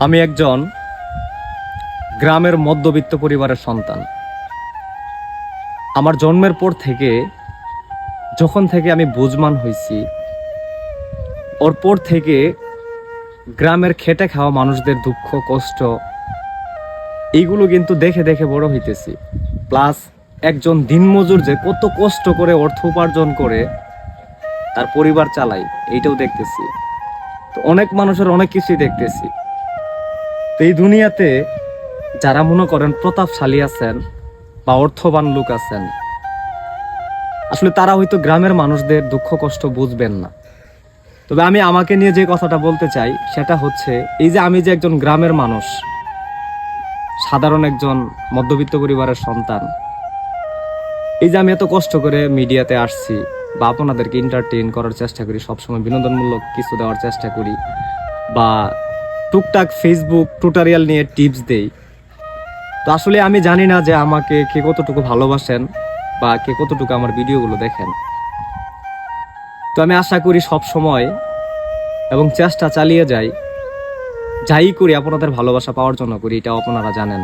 আমি একজন গ্রামের মধ্যবিত্ত পরিবারের সন্তান। আমার জন্মের পর থেকে, যখন থেকে আমি বুঝমান হয়েছি ওর পর থেকে গ্রামের খেটে খাওয়া মানুষদের দুঃখ, কষ্ট, এইগুলো কিন্তু দেখে দেখে বড় হইতেছি। প্লাস একজন দিনমজুর যে কত কষ্ট করে অর্থ উপার্জন করে, তার পরিবার চালায় এইটাও দেখতেছি। তো অনেক মানুষের অনেক কিছুই দেখতেছি। তো এই দুনিয়াতে যারা মনে করেন প্রতাপশালী আছেন বা অর্থবান লোক আছেন, আসলে তারা হয়তো গ্রামের মানুষদের দুঃখ, কষ্ট বুঝবেন না। তবে আমি আমাকে নিয়ে যে কথাটা বলতে চাই, সেটা হচ্ছে এই যে আমি যে একজন গ্রামের মানুষ, সাধারণ একজন মধ্যবিত্ত পরিবারের সন্তান, এই যে আমি এত কষ্ট করে মিডিয়াতে আসছি বা আপনাদেরকে এন্টারটেইন করার চেষ্টা করি, সবসময় বিনোদনমূলক কিছু দেওয়ার চেষ্টা করি, বা টুকটাক ফেসবুক টুটোরিয়াল নিয়ে টিপস দেই। তো আসলে আমি জানি না যে আমাকে কে কতটুকু ভালোবাসেন বা কে কতটুকু আমার ভিডিওগুলো দেখেন। তো আমি আশা করি সব সময় এবং চেষ্টা চালিয়ে যাই যাই করি আপনাদের ভালোবাসা পাওয়ার জন্য করি, এটা আপনারা জানেন।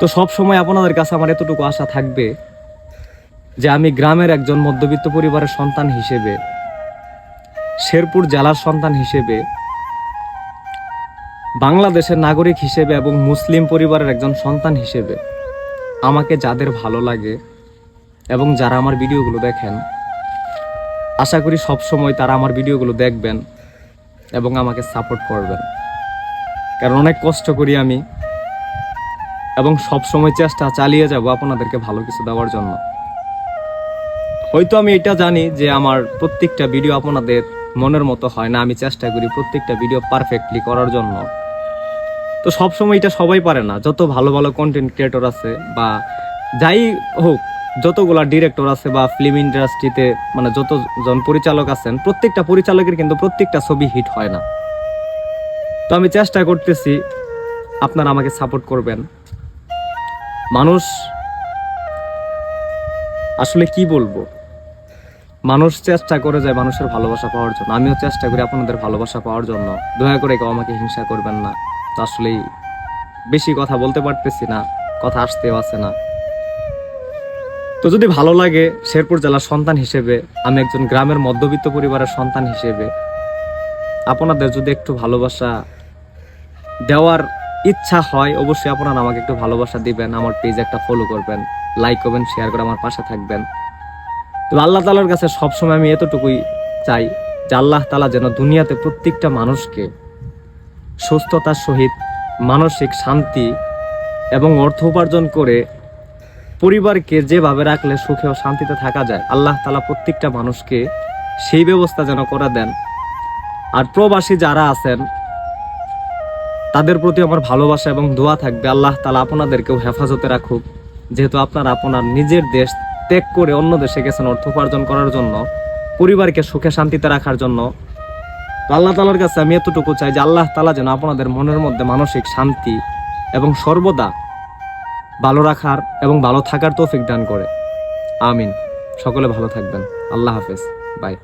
তো সব সময় আপনাদের কাছে আমার এতটুকু আশা থাকবে যে আমি গ্রামের একজন মধ্যবিত্ত পরিবারের সন্তান হিসেবে, শেরপুর জেলার সন্তান হিসেবে বাংলাদেশের নাগরিক হিসেবে এবং মুসলিম পরিবারের একজন সন্তান হিসেবে। আমাকে যাদের ভালো লাগে এবং যারা আমার ভিডিওগুলো দেখেন, আশা করি সব সময় তারা আমার ভিডিওগুলো দেখবেন এবং আমাকে সাপোর্ট করবেন। কারণ অনেক কষ্ট করি আমি এবং সব সময় চেষ্টা চালিয়ে যাব আপনাদেরকে ভালো কিছু দেওয়ার জন্য। হয়তো আমি এটা জানি যে আমার প্রত্যেকটা ভিডিও আপনাদের মনের মতো হয় না, আমি চেষ্টা করি প্রত্যেকটা ভিডিও পারফেক্টলি করার জন্য। তো সব সময় এটা সবাই পারে না। যত ভালো ভালো কন্টেন্ট ক্রিয়েটর আছে বা যাই হোক, যতগুলা ডিরেক্টর আছে বা ফিল্ম ইন্ডাস্ট্রিতে মানে যতজন পরিচালক আছেন, প্রত্যেকটা পরিচালকের কিন্তু প্রত্যেকটা ছবি হিট হয় না। তো আমি চেষ্টা করতেছি আপনারা আমাকে সাপোর্ট করবেন। মানুষ আসলে কি বলব? মানুষ চেষ্টা করে যায় মানুষের ভালোবাসা পাওয়ার জন্য। আমিও চেষ্টা করি আপনাদের ভালোবাসা পাওয়ার জন্য। দয়া করে কেউ আমাকে হিংসা করবেন না। তো আসলেই বেশি কথা বলতে পারতেছি না, কথা আসতেও আছে না। তো যদি ভালো লাগে শেরপুর জেলার সন্তান হিসেবে, আমি একজন গ্রামের মধ্যবিত্ত পরিবারের সন্তান হিসেবে, আপনাদের যদি একটু ভালোবাসা দেওয়ার ইচ্ছা হয়, অবশ্যই আপনারা আমাকে একটু ভালোবাসা দিবেন, আমার পেজ একটা ফলো করবেন লাইক করবেন শেয়ার করে আমার পাশে থাকবেন। তো আল্লাহ তালার কাছে সবসময় আমি এতটুকুই চাই যে আল্লাহ তালা যেন দুনিয়াতে প্রত্যেকটা মানুষকে সুস্থতার সহিত মানসিক শান্তি এবং অর্থ উপার্জন করে পরিবারকে যেভাবে রাখলে সুখে ও শান্তিতে থাকা যায়, আল্লাহ তালা প্রত্যেকটা মানুষকে সেই ব্যবস্থা যেন করে দেন। আর প্রবাসী যারা আছেন, তাদের প্রতি আমার ভালোবাসা এবং দোয়া থাকবে। আল্লাহ তালা আপনাদেরকেও হেফাজতে রাখুক। যেহেতু আপনারা আপনার নিজের দেশ ত্যাগ করে অন্য দেশে গেছেন অর্থ উপার্জন করার জন্য, পরিবারকে সুখে শান্তিতে রাখার জন্য তো আল্লাহ তালার কাছে আমি এতটুকু চাই যে আল্লাহ তালা যেন আপনাদের মনের মধ্যে মানসিক শান্তি এবং সর্বদা ভালো রাখার এবং ভালো থাকার তৌফিক দান করে। আমিন। সকলে ভালো থাকবেন। আল্লাহ হাফেজ। বাই।